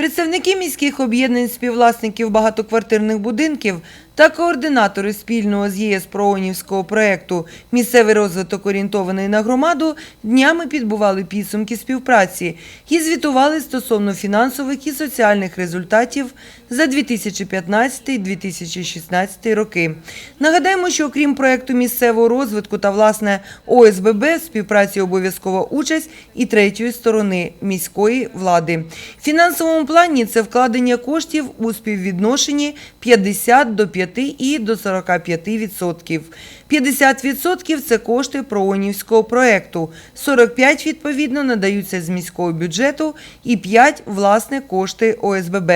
Представники міських об'єднань співвласників багатоквартирних будинків та координатори спільного з ЄС проонівського проєкту Місцевий розвиток орієнтований на громаду днями підбували підсумки співпраці і звітували стосовно фінансових і соціальних результатів за 2015-2016 роки. Нагадаємо, що окрім проєкту місцевого розвитку та власне ОСББ в співпраці обов'язкова участь і третьої сторони міської влади. В фінансовому плані це вкладення коштів у співвідношенні 50 до 5 і до 45 відсотків. 50 відсотків – це кошти проонівського проекту, 45 відповідно надаються з міського бюджету і 5 – власне кошти ОСББ.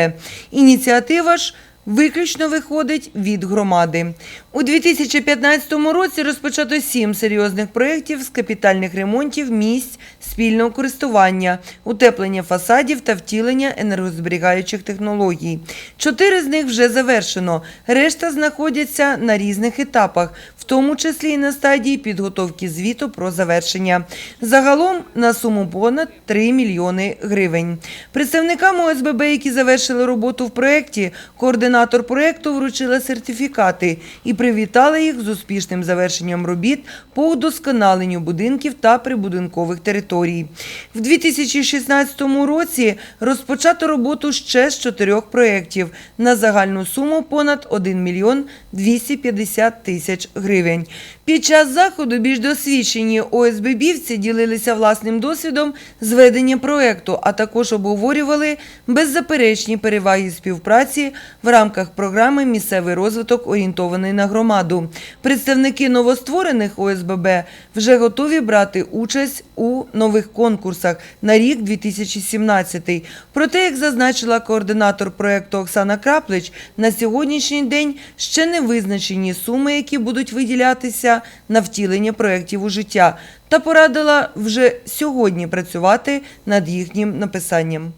Ініціатива ж виключно виходить від громади. У 2015 році розпочато сім серйозних проєктів з капітальних ремонтів місць спільного користування, утеплення фасадів та втілення енергозберігаючих технологій. Чотири з них вже завершено, решта знаходяться на різних етапах, в тому числі і на стадії підготовки звіту про завершення. Загалом на суму понад 3 мільйони гривень. Представникам ОСББ, які завершили роботу в проєкті, координатор проєкту вручила сертифікати і привітала їх з успішним завершенням робіт по удосконаленню будинків та прибудинкових територій. В 2016 році розпочато роботу ще з чотирьох проєктів на загальну суму понад 1 мільйон 250 тисяч гривень. Під час заходу більш досвідчені ОСББівці ділилися власним досвідом зведення проєкту, а також обговорювали беззаперечні переваги співпраці в рамках програми Місцевий розвиток орієнтований на громаду. Представники новостворених ОСББ вже готові брати участь у нових конкурсах на рік 2017. Проте, як зазначила координатор проєкту Оксана Краплич, на сьогоднішній день ще не визначені суми, які будуть виділятися на втілення проєктів у життя, та порадила вже сьогодні працювати над їхнім написанням.